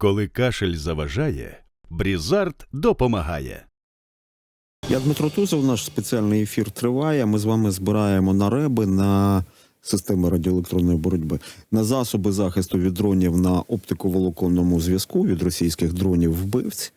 Коли кашель заважає, Брізард допомагає. Я Дмитро Тузов, наш спеціальний ефір триває. Ми з вами збираємо на реби на системи радіоелектронної боротьби, на засоби захисту від дронів на оптиковолоконному зв'язку від російських дронів вбивць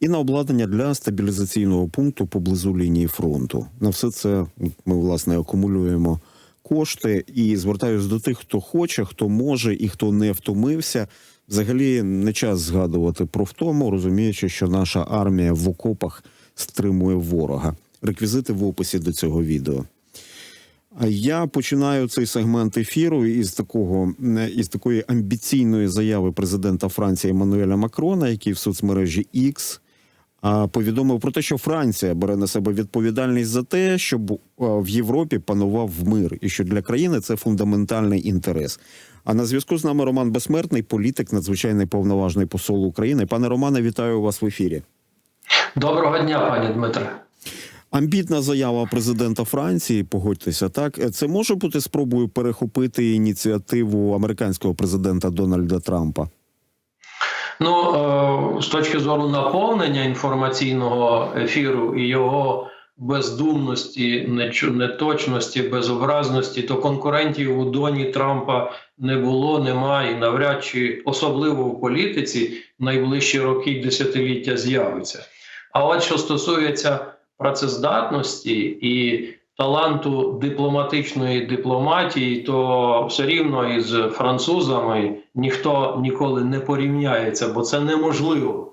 і на обладнання для стабілізаційного пункту поблизу лінії фронту. На все це ми власне акумулюємо кошти і звертаюсь до тих, хто хоче, хто може і хто не втомився. Взагалі не час згадувати про втому, розуміючи, що наша армія в окопах стримує ворога. Реквізити в описі до цього відео. А я починаю цей сегмент ефіру із такого із такої амбіційної заяви президента Франції Еммануеля Макрона, який в соцмережі X повідомив про те, що Франція бере на себе відповідальність за те, щоб в Європі панував мир, і що для країни це фундаментальний інтерес. А на зв'язку з нами Роман Безсмертний, політик, надзвичайний повноважний посол України. Пане Романе, вітаю вас в ефірі. Доброго дня, пані Дмитре. Амбітна заява президента Франції, погодьтеся, так це може бути спробою перехопити ініціативу американського президента Дональда Трампа. Ну е, з точки зору наповнення інформаційного ефіру і його бездумності, неточності, безобразності, то конкурентів у доні Трампа не було, немає і навряд чи особливо в політиці найближчі роки десятиліття з'явиться. А от що стосується працездатності і таланту дипломатичної дипломатії, то все рівно із французами ніхто ніколи не порівняється, бо це неможливо.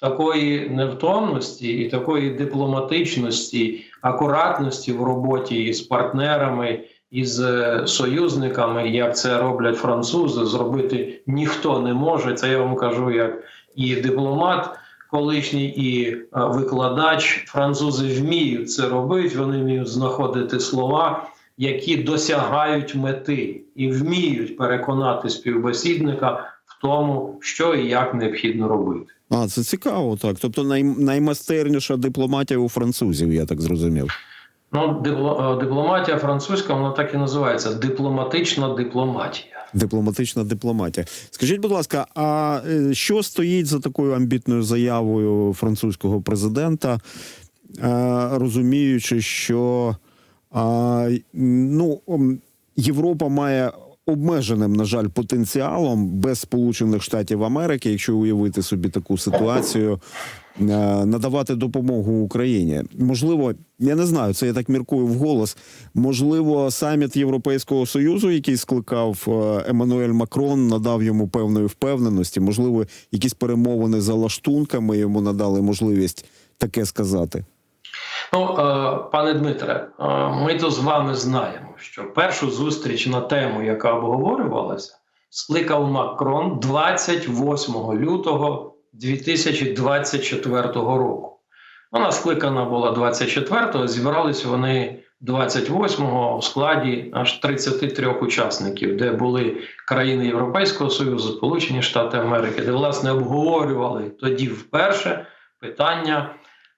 Такої невтомності і такої дипломатичності, акуратності в роботі з партнерами із союзниками, як це роблять французи, зробити ніхто не може. Це я вам кажу, як і дипломат колишній і викладач. Французи вміють це робити, вони вміють знаходити слова, які досягають мети, і вміють переконати співбесідника в тому, що і як необхідно робити. А це цікаво, так. Тобто, най, наймастерніша дипломатія у французів, я так зрозумів. Ну, дипломатія французька, вона так і називається дипломатична дипломатія. Дипломатична дипломатія. Скажіть, будь ласка, а що стоїть за такою амбітною заявою французького президента, розуміючи, що ну, Європа має обмеженим, на жаль, потенціалом без Сполучених Штатів Америки, якщо уявити собі таку ситуацію, е, надавати допомогу Україні. Можливо, я не знаю, це я так міркую вголос. Можливо, саміт Європейського союзу, який скликав е, Еммануель Макрон, надав йому певної впевненості. Можливо, якісь перемовини за лаштунками йому надали можливість таке сказати. Ну, е, пане Дмитре, ми то з вами знаємо, що першу зустріч на тему, яка обговорювалася, скликав Макрон 28 лютого 2024 року. Вона скликана була 24-го, зібрались вони 28-го у складі аж 33 учасників, де були країни Європейського Союзу, Сполучені Штати Америки, де власне обговорювали тоді вперше питання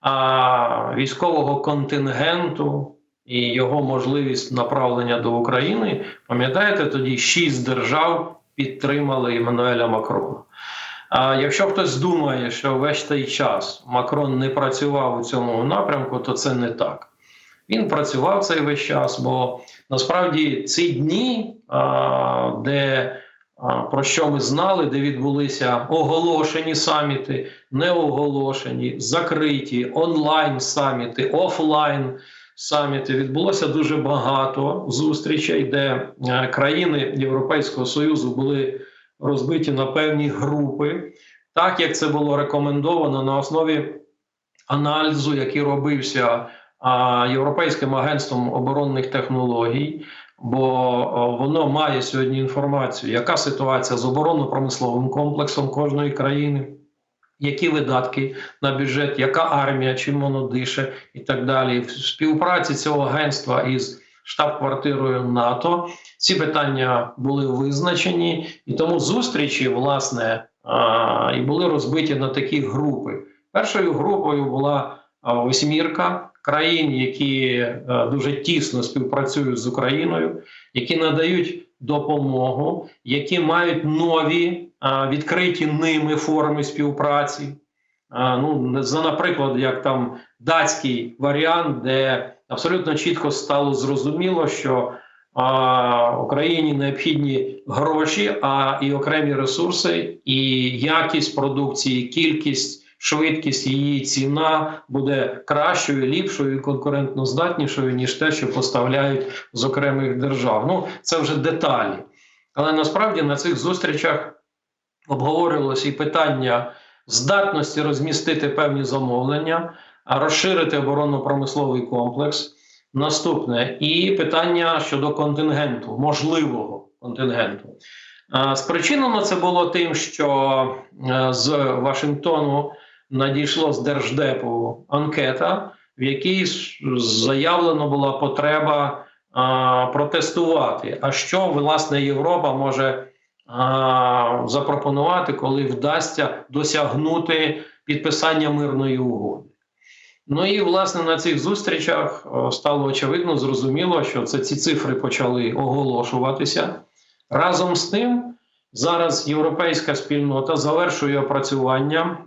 а, військового контингенту і його можливість направлення до України. Пам'ятаєте, тоді шість держав підтримали Еммануеля Макрона. А якщо хтось думає, що весь той час Макрон не працював у цьому напрямку, то це не так. Він працював цей весь час, бо насправді ці дні, де про що ми знали, де відбулися оголошені саміти, неоголошені, закриті онлайн саміти, офлайн саміти. Відбулося дуже багато зустрічей, де е, країни Європейського союзу були розбиті на певні групи, так як це було рекомендовано на основі аналізу, який робився Європейським агентством оборонних технологій бо воно має сьогодні інформацію, яка ситуація з оборонно-промисловим комплексом кожної країни, які видатки на бюджет, яка армія, чим воно дише і так далі. В співпраці цього агентства із штаб-квартирою НАТО ці питання були визначені, і тому зустрічі, власне, і були розбиті на такі групи. Першою групою була восьмірка країн, які е, дуже тісно співпрацюють з Україною, які надають допомогу, які мають нові відкриті ними форми співпраці. Ну, за наприклад, як там датський варіант, де абсолютно чітко стало зрозуміло, що а, Україні необхідні гроші, а і окремі ресурси, і якість продукції, кількість, швидкість її ціна буде кращою, ліпшою, і конкурентно здатнішою, ніж те, що поставляють з окремих держав. Ну це вже деталі. Але насправді на цих зустрічах обговорювалося і питання здатності розмістити певні замовлення, а розширити оборонно-промисловий комплекс. Наступне і питання щодо контингенту, можливого контингенту. Спричинено це було тим, що е, з Вашингтону надійшло з Держдепу анкета, в якій заявлено була потреба а, протестувати. А що власне Європа може а, запропонувати, коли вдасться досягнути підписання мирної угоди? Ну і власне на цих зустрічах стало очевидно, зрозуміло, що це ці цифри почали оголошуватися. Разом з тим, зараз європейська спільнота завершує опрацювання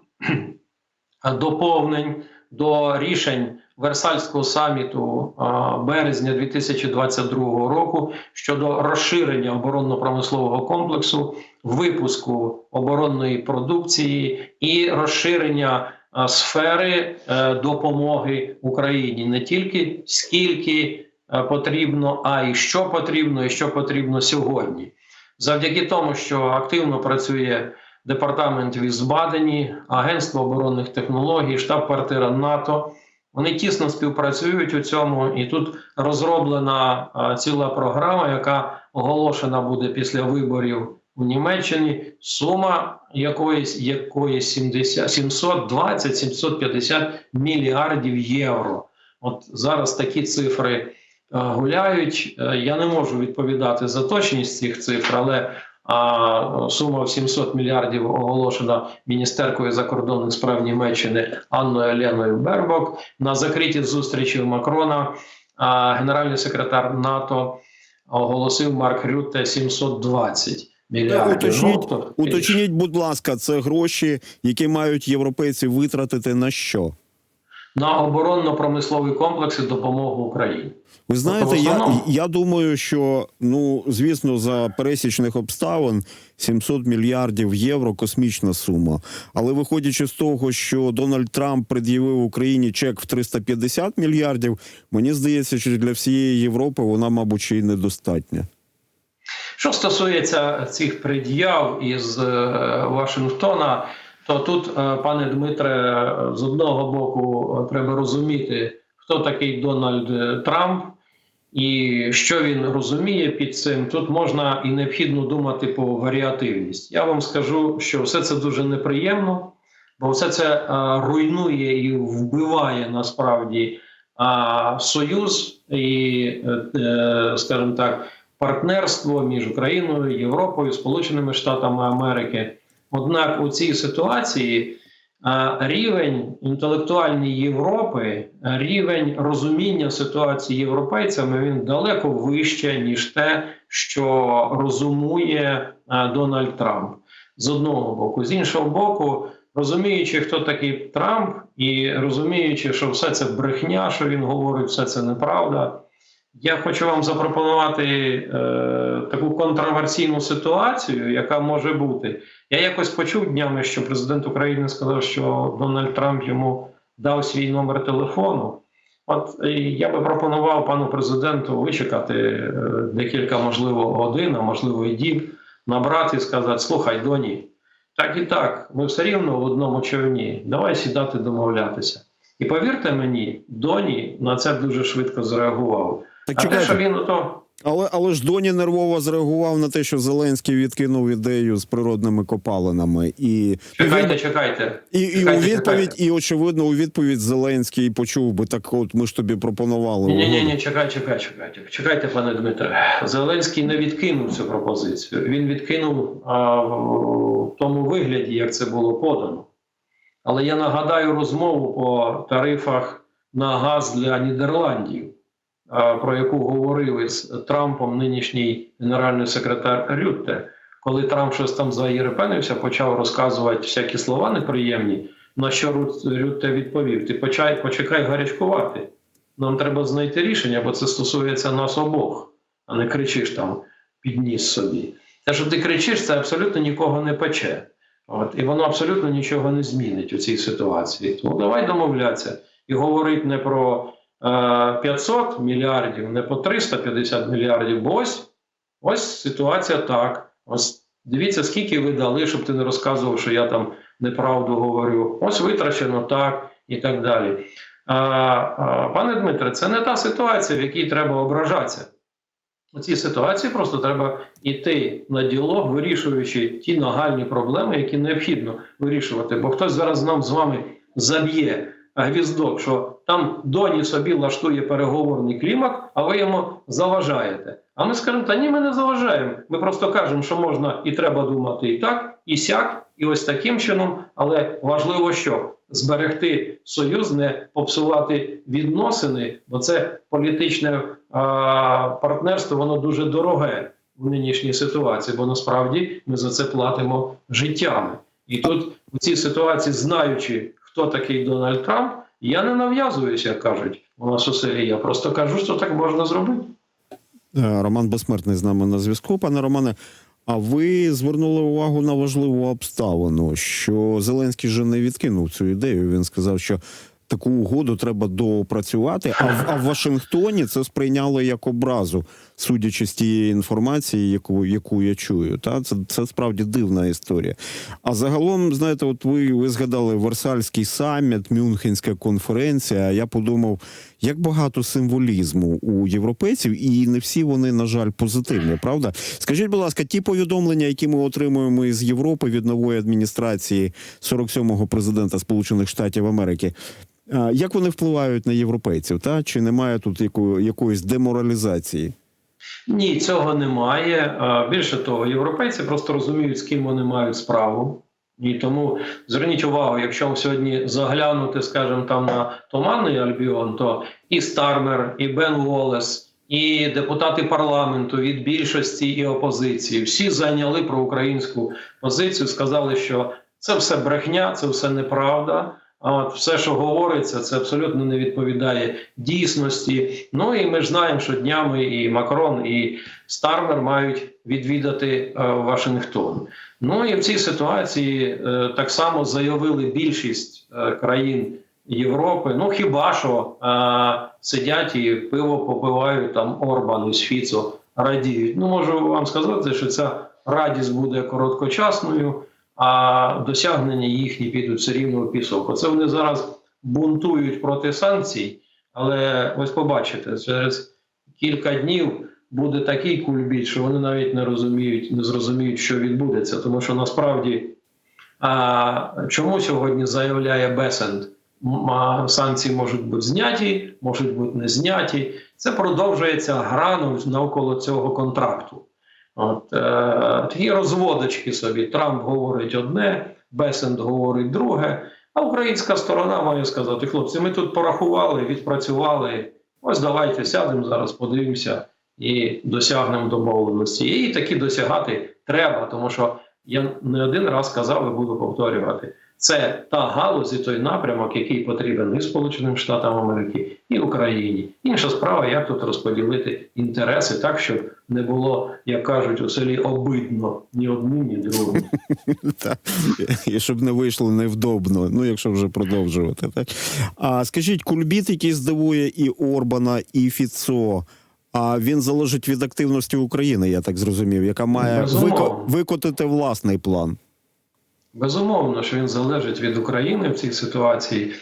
доповнень до рішень Версальського саміту а, березня 2022 року щодо розширення оборонно-промислового комплексу, випуску оборонної продукції і розширення сфери е, допомоги Україні не тільки скільки е, потрібно, а й що потрібно, і що потрібно сьогодні. Завдяки тому, що активно працює департамент в Ізбадені, Агентство оборонних технологій, штаб-квартира НАТО. Вони тісно співпрацюють у цьому, і тут розроблена ціла програма, яка оголошена буде після виборів у Німеччині. Сума якоїсь якоїсь 720-750 мільярдів євро. От зараз такі цифри е, гуляють. Е, Я не можу відповідати за точність цих цифр, але а сума в 700 мільярдів оголошена міністеркою закордонних справ Німеччини Анною Оленою Бербок на закритій зустрічі Макрона. Генеральний секретар НАТО оголосив Марк Рютте 720 мільярдів. Уточніть, Ну, Уточніть, будь ласка, це гроші, які мають європейці витратити на що? на оборонно-промисловий комплекс і допомогу Україні. Ви знаєте, я, я думаю, що ну звісно, за пересічних обставин 700 мільярдів євро космічна сума. Але виходячи з того, що Дональд Трамп пред'явив Україні чек в 350 мільярдів, мені здається, що для всієї Європи вона, мабуть, ще й недостатня. Що стосується цих пред'яв із е, Вашингтона, то тут, е, пане Дмитре, з одного боку е, треба розуміти, хто такий Дональд Трамп і що він розуміє під цим. Тут можна і необхідно думати по варіативність. Я вам скажу, що все це дуже неприємно, бо все це е, руйнує і вбиває насправді а, союз і, е, е, скажімо так партнерство між Україною, Європою, Сполученими Штатами Америки. Однак у цій ситуації а, рівень інтелектуальної Європи, рівень розуміння ситуації європейцями він далеко вище, ніж те, що розумує Дональд Трамп з одного боку. З іншого боку, розуміючи, хто такий Трамп, і розуміючи, що все це брехня, що він говорить, все це неправда. Я хочу вам запропонувати е, таку контроверсійну ситуацію, яка може бути. Я якось почув днями, що президент України сказав, що Дональд Трамп йому дав свій номер телефону. От е, я би пропонував пану президенту вичекати е, декілька, можливо, годин, а можливо, і діб, набрати і сказати: слухай, доні, так і так, ми все рівно в одному човні. Давай сідати домовлятися. І повірте мені, Доні на це дуже швидко зреагував. Так А те, що він ото але але ж Доні нервово зреагував на те, що Зеленський відкинув ідею з природними копалинами, і чекайте, чекайте. І, і у відповідь, чекайте. і очевидно, у відповідь Зеленський почув би так. От ми ж тобі пропонували. Ні, ні, ні, угоду». чекай, чекай, чекайте. Чекайте, пане Дмитре. Зеленський не відкинув цю пропозицію. Він відкинув а, в тому вигляді, як це було подано. Але я нагадаю розмову по тарифах на газ для Нідерландів, про яку говорив із Трампом нинішній генеральний секретар Рютте. коли Трамп щось там заєрепенився, почав розказувати всякі слова неприємні. На що Рютте відповів: Ти почай, почекай гарячкувати. Нам треба знайти рішення, бо це стосується нас обох, а не кричиш там підніс собі. Те, що ти кричиш, це абсолютно нікого не пече. От, і воно абсолютно нічого не змінить у цій ситуації. Тому давай домовлятися і говорити не про 500 мільярдів, не по 350 мільярдів, бо ось, ось ситуація так. Ось дивіться, скільки ви дали, щоб ти не розказував, що я там неправду говорю. Ось витрачено так і так далі. А, а, пане Дмитре, це не та ситуація, в якій треба ображатися. У цій ситуації просто треба йти на діалог, вирішуючи ті нагальні проблеми, які необхідно вирішувати. Бо хтось зараз нам з вами заб'є гвіздок, що там доні собі влаштує переговорний клімак, а ви йому заважаєте. А ми скажемо, та ні, ми не заважаємо. Ми просто кажемо, що можна і треба думати і так, і сяк, і ось таким чином. Але важливо, що зберегти союз, не попсувати відносини, бо це політичне а, партнерство, воно дуже дороге в нинішній ситуації, бо насправді ми за це платимо життями. І тут у цій ситуації, знаючи, хто такий Дональд Трамп, я не нав'язуюся, як кажуть у нас у селі. Я просто кажу, що так можна зробити. Е, Роман Безсмертний з нами на зв'язку. Пане Романе, а ви звернули увагу на важливу обставину, що Зеленський же не відкинув цю ідею. Він сказав, що таку угоду треба доопрацювати. А в, а в Вашингтоні це сприйняли як образу, судячи з тієї інформації, яку, яку я чую. Та це, це справді дивна історія. А загалом, знаєте, от ви, ви згадали Версальський саміт, Мюнхенська конференція. Я подумав, як багато символізму у європейців, і не всі вони, на жаль, позитивні. Правда? Скажіть, будь ласка, ті повідомлення, які ми отримуємо із Європи від нової адміністрації 47-го президента Сполучених Штатів Америки. Як вони впливають на європейців? Та чи немає тут яко, якоїсь деморалізації? Ні, цього немає. Більше того, європейці просто розуміють, з ким вони мають справу. І тому зверніть увагу, якщо сьогодні заглянути, скажімо, там на Туманний Альбіон, то і Стармер, і Бен Волес, і депутати парламенту від більшості і опозиції всі зайняли проукраїнську позицію, сказали, що це все брехня, це все неправда. А от все, що говориться, це абсолютно не відповідає дійсності. Ну і ми ж знаємо, що днями і Макрон, і Стармер мають відвідати е, Вашингтон. Ну і в цій ситуації е, так само заявили більшість е, країн Європи. Ну хіба що сидять і пиво попивають там Орбан і Фіцо радіють. Ну можу вам сказати, що ця радість буде короткочасною, а досягнення їхні підуть все рівно у пісок. Оце вони зараз бунтують проти санкцій, але ось побачите, через кілька днів буде такий кульбіт, що вони навіть не розуміють, не зрозуміють, що відбудеться. Тому що насправді а, чому сьогодні заявляє Бесенд? Санкції можуть бути зняті, можуть бути не зняті. Це продовжується гра навколо цього контракту. От, е, такі розводочки собі. Трамп говорить одне, Бесенд говорить друге. А українська сторона має сказати: хлопці, ми тут порахували, відпрацювали. Ось давайте сядемо зараз, подивимося і досягнемо домовленості. І такі досягати треба, тому що я не один раз казав і буду повторювати. Це та галузь і той напрямок, який потрібен і Сполученим Штатам Америки, і Україні. Інша справа, як тут розподілити інтереси так, щоб не було, як кажуть у селі, обидно ні одним, ні другим. І щоб не вийшло невдобно, ну якщо вже продовжувати. Так? А скажіть, кульбіт, який здивує і Орбана, і Фіцо. А він залежить від активності України, я так зрозумів, яка має вико- викотити власний план. Безумовно, що він залежить від України в цій ситуації.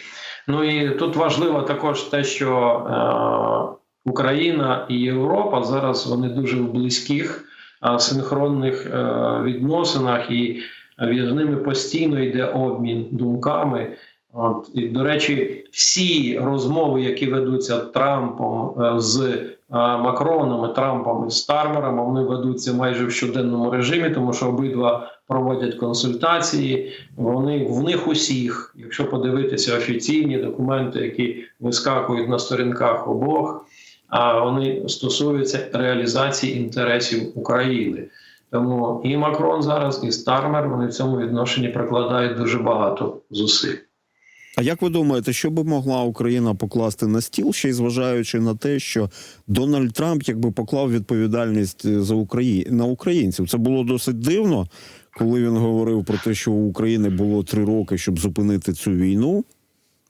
Ну і тут важливо також те, що е, Україна і Європа зараз вони дуже в близьких е, синхронних е, відносинах, і між ними постійно йде обмін думками. От і до речі, всі розмови, які ведуться Трампом е, з е, Макроном, і Трампом і Стармером, вони ведуться майже в щоденному режимі, тому що обидва проводять консультації. Вони в них усіх, якщо подивитися офіційні документи, які вискакують на сторінках обох, а вони стосуються реалізації інтересів України. Тому і Макрон зараз, і Стармер вони в цьому відношенні прикладають дуже багато зусиль. А як ви думаєте, що би могла Україна покласти на стіл, ще й зважаючи на те, що Дональд Трамп якби поклав відповідальність е, за Украї... на українців? Це було досить дивно, коли він говорив про те, що у України було три роки, щоб зупинити цю війну.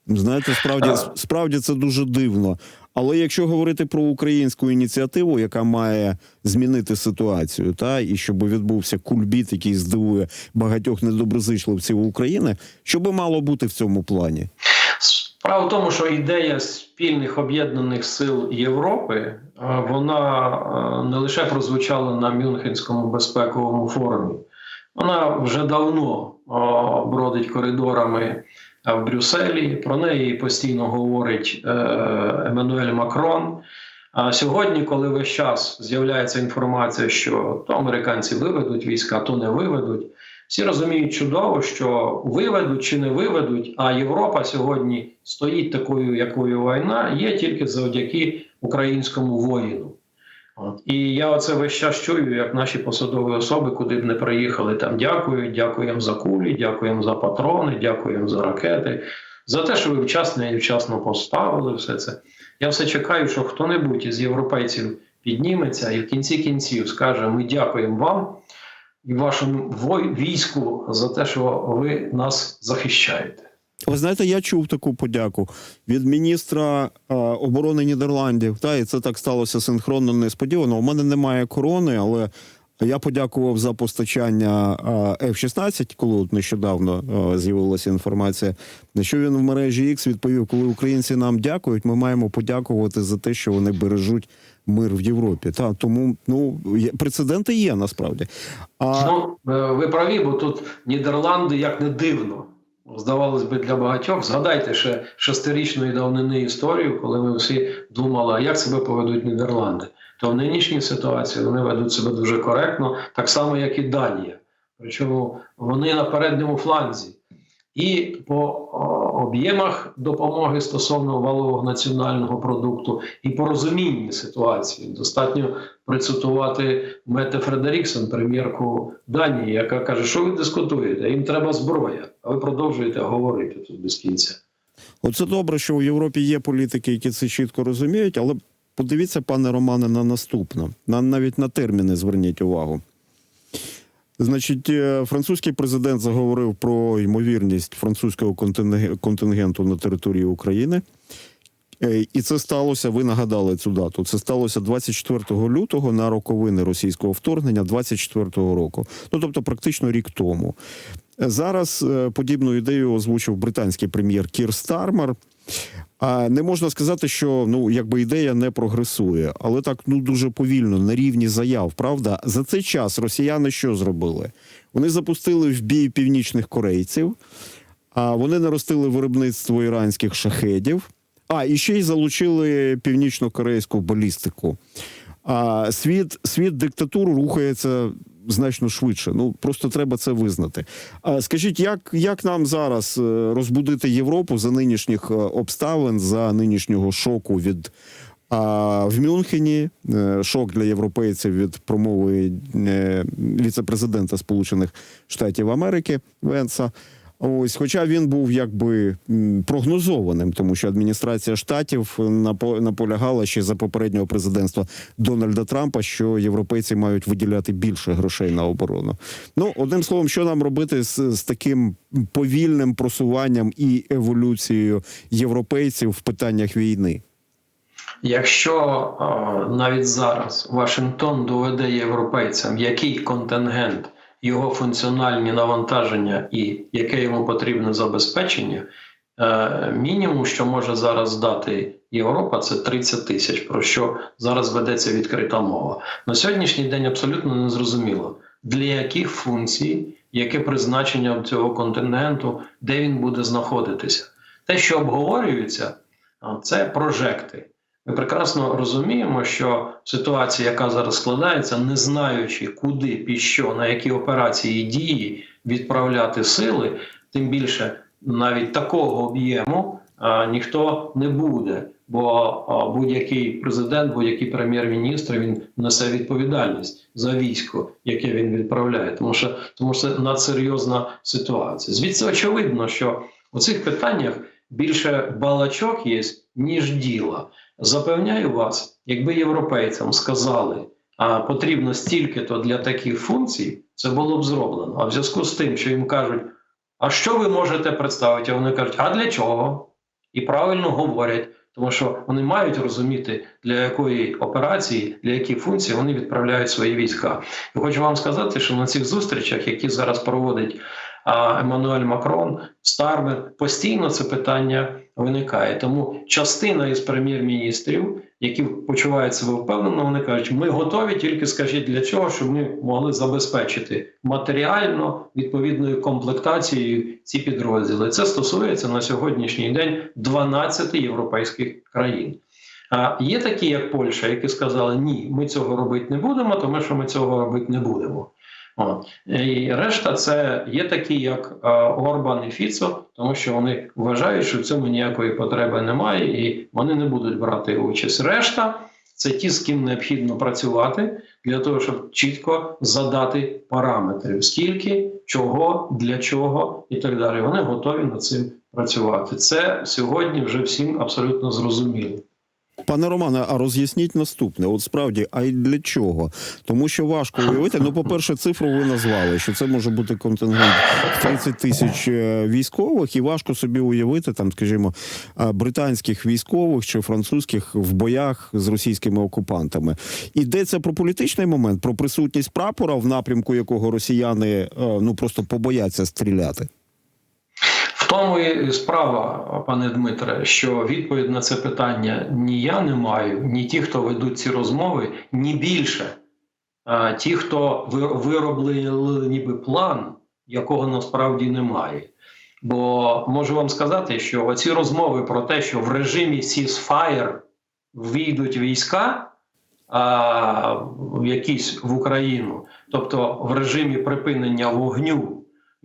Знаєте, справді справді це дуже дивно. Але якщо говорити про українську ініціативу, яка має змінити ситуацію, та і щоб відбувся кульбіт, який здивує багатьох недоброзичливців України, що би мало бути в цьому плані? Справа в тому, що ідея спільних об'єднаних сил Європи е, вона е, не лише прозвучала на Мюнхенському безпековому форумі, вона вже давно бродить коридорами е, в Брюсселі. Про неї постійно говорить е, Еммануель Макрон. А сьогодні, коли весь час з'являється інформація, що то американці виведуть війська, то не виведуть. Всі розуміють чудово, що виведуть чи не виведуть, а Європа сьогодні стоїть такою, якою війна, є тільки завдяки українському воїну. От. І я оце весь час чую, як наші посадові особи, куди б не приїхали, там дякують, дякуємо за кулі, дякуємо за патрони, дякуємо за ракети, за те, що ви вчасно і вчасно поставили все це. Я все чекаю, що хто-небудь із європейців підніметься і в кінці кінців скаже: Ми дякуємо вам і вашому війську за те, що ви нас захищаєте. Ви знаєте, я чув таку подяку від міністра е, оборони Нідерландів. Та і це так сталося синхронно несподівано. У мене немає корони, але я подякував за постачання е, F-16, коли нещодавно е, з'явилася інформація. На що він в мережі X відповів, коли українці нам дякують, ми маємо подякувати за те, що вони бережуть мир в Європі. Та тому ну прецеденти є насправді. А Ну, е, ви праві, бо тут Нідерланди, як не дивно, здавалось би, для багатьох. Згадайте ще шестирічної давнини історію, коли ми всі думали, а як себе поведуть Нідерланди. То в нинішній ситуації вони ведуть себе дуже коректно, так само, як і Данія. Причому вони на передньому фланзі. І по об'ємах допомоги стосовно валового національного продукту, і по розумінні ситуації достатньо процитувати Мете Фредеріксон, прем'єрку Данії, яка каже, що ви дискутуєте? Їм треба зброя, а ви продовжуєте говорити тут без кінця. Оце добре, що в Європі є політики, які це чітко розуміють, але подивіться, пане Романе, на наступне. На навіть на терміни зверніть увагу. Значить, е, французький президент заговорив про ймовірність французького контингенту на території України. Е, І це сталося, ви нагадали цю дату. Це сталося 24 лютого на роковини російського вторгнення 24 року. Ну тобто, практично рік тому. Зараз е, подібну ідею озвучив британський прем'єр Кір Стармер. А не можна сказати, що ну якби ідея не прогресує, але так ну дуже повільно на рівні заяв. Правда, за цей час росіяни що зробили? Вони запустили в бій північних корейців, а вони наростили виробництво іранських шахедів. А і ще й залучили північно-корейську балістику. А світ, світ диктатур рухається значно швидше. Ну просто треба це визнати. А скажіть, як, як нам зараз е, розбудити Європу за нинішніх е, обставин, за нинішнього шоку від а, в Мюнхені? Е, Шок для європейців від промови віцепрезидента віце-президента Сполучених Штатів Америки Венса. Ось, хоча він був якби прогнозованим, тому що адміністрація штатів наполягала ще за попереднього президентства Дональда Трампа, що європейці мають виділяти більше грошей на оборону. Ну, одним словом, що нам робити з, з таким повільним просуванням і еволюцією європейців в питаннях війни? Якщо е, навіть зараз Вашингтон доведе європейцям, який контингент, його функціональні навантаження і яке йому потрібне забезпечення, е, мінімум, що може зараз дати Європа, це 30 тисяч, про що зараз ведеться відкрита мова. На сьогоднішній день абсолютно не зрозуміло, для яких функцій, яке призначення цього континенту, де він буде знаходитися. Те, що обговорюється, це прожекти. Ми прекрасно розуміємо, що ситуація, яка зараз складається, не знаючи, куди, під що, на які операції і дії відправляти сили, тим більше навіть такого об'єму ніхто не буде бо будь-який президент, будь-який прем'єр-міністр він несе відповідальність за військо, яке він відправляє, тому що тому що це надсерйозна ситуація. Звідси очевидно, що у цих питаннях більше балачок є, ніж діла. Запевняю вас, якби європейцям сказали, а потрібно стільки-то для таких функцій, це було б зроблено. А в зв'язку з тим, що їм кажуть, а що ви можете представити? А вони кажуть, а для чого? І правильно говорять, тому що вони мають розуміти, для якої операції, для яких функцій вони відправляють свої війська. І хочу вам сказати, що на цих зустрічах, які зараз проводить Еммануель Макрон, Стармер, постійно це питання виникає. Тому частина із прем'єр-міністрів, які почувають себе впевнено, вони кажуть, ми готові, тільки скажіть для чого, щоб ми могли забезпечити матеріально відповідною комплектацією ці підрозділи. Це стосується на сьогоднішній день 12 європейських країн. А є такі, як Польща, які сказали, ні, ми цього робити не будемо, тому що ми цього робити не будемо. От. І решта це є такі, як е, Орбан і Фіцо, тому що вони вважають, що в цьому ніякої потреби немає, і вони не будуть брати участь. Решта це ті, з ким необхідно працювати для того, щоб чітко задати параметри, скільки, чого, для чого і так далі. Вони готові над цим працювати. Це сьогодні вже всім абсолютно зрозуміло. Пане Романе, а роз'ясніть наступне: от справді, а й для чого? Тому що важко уявити. Ну, по-перше, цифру ви назвали, що це може бути контингент 30 тисяч е, військових, і важко собі уявити там, скажімо, е, британських військових чи французьких в боях з російськими окупантами. Йдеться про політичний момент, про присутність прапора, в напрямку якого росіяни е, ну просто побояться стріляти. Тому і справа, пане Дмитре, що відповідь на це питання ні я не маю, ні ті, хто ведуть ці розмови, ні більше. Ті, хто ви- виробили ніби план, якого насправді немає. Бо можу вам сказати, що оці розмови про те, що в режимі ceasefire війдуть війська а, якісь в Україну, тобто в режимі припинення вогню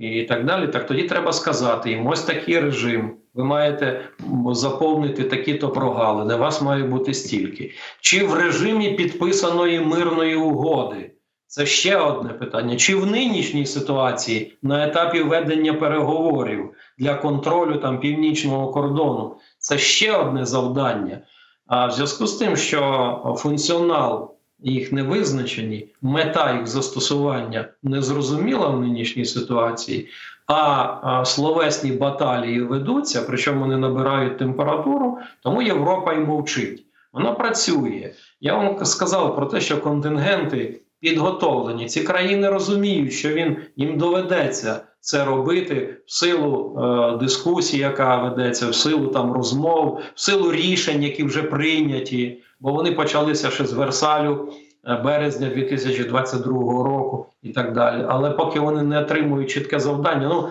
і так далі, так тоді треба сказати їм, ось такий режим. Ви маєте заповнити такі-то прогалини, вас має бути стільки. Чи в режимі підписаної мирної угоди? Це ще одне питання. Чи в нинішній ситуації на етапі ведення переговорів для контролю там північного кордону? Це ще одне завдання. А в зв'язку з тим, що функціонал їх не визначені, мета їх застосування не зрозуміла в нинішній ситуації, а, словесні баталії ведуться, причому вони набирають температуру, тому Європа й мовчить. Вона працює. Я вам сказав про те, що контингенти підготовлені. Ці країни розуміють, що він їм доведеться це робити в силу е, дискусії, яка ведеться, в силу там розмов, в силу рішень, які вже прийняті, бо вони почалися ще з Версалю е, березня 2022 року і так далі. Але поки вони не отримують чітке завдання, ну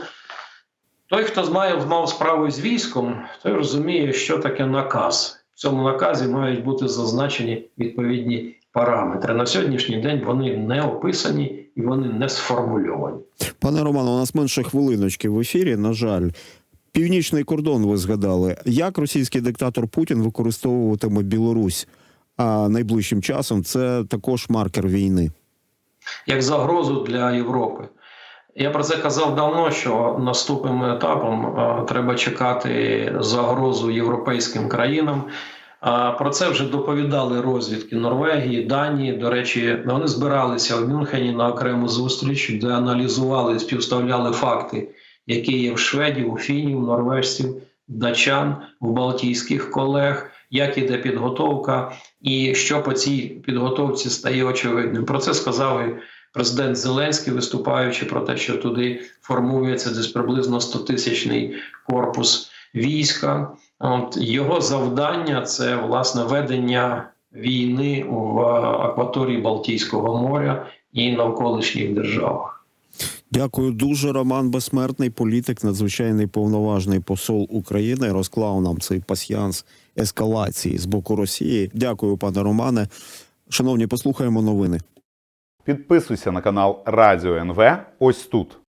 той, хто має мав справу з військом, той розуміє, що таке наказ. В цьому наказі мають бути зазначені відповідні параметри. На сьогоднішній день вони не описані і вони не сформульовані. Пане Романе, у нас менше хвилиночки в ефірі. На жаль, північний кордон ви згадали. Як російський диктатор Путін використовуватиме Білорусь а найближчим часом? Це також маркер війни. як загрозу для Європи. Я про це казав давно, що наступним етапом е, треба чекати загрозу європейським країнам. Про це вже доповідали розвідки Норвегії, Данії. До речі, вони збиралися в Мюнхені на окрему зустріч, де аналізували, співставляли факти, які є в шведів, фінів, норвежців, дачан, в балтійських колег, як іде підготовка, і що по цій підготовці стає очевидним. Про це сказав і президент Зеленський, виступаючи про те, що туди формується десь приблизно 100-тисячний корпус війська. От його завдання це власне ведення війни в акваторії Балтійського моря і навколишніх державах. Дякую дуже. Роман Безсмертний, політик, надзвичайний повноважний посол України, розклав нам цей пасьянс ескалації з боку Росії. Дякую, пане Романе. Шановні, послухаємо новини. Підписуйся на канал Радіо НВ ось тут.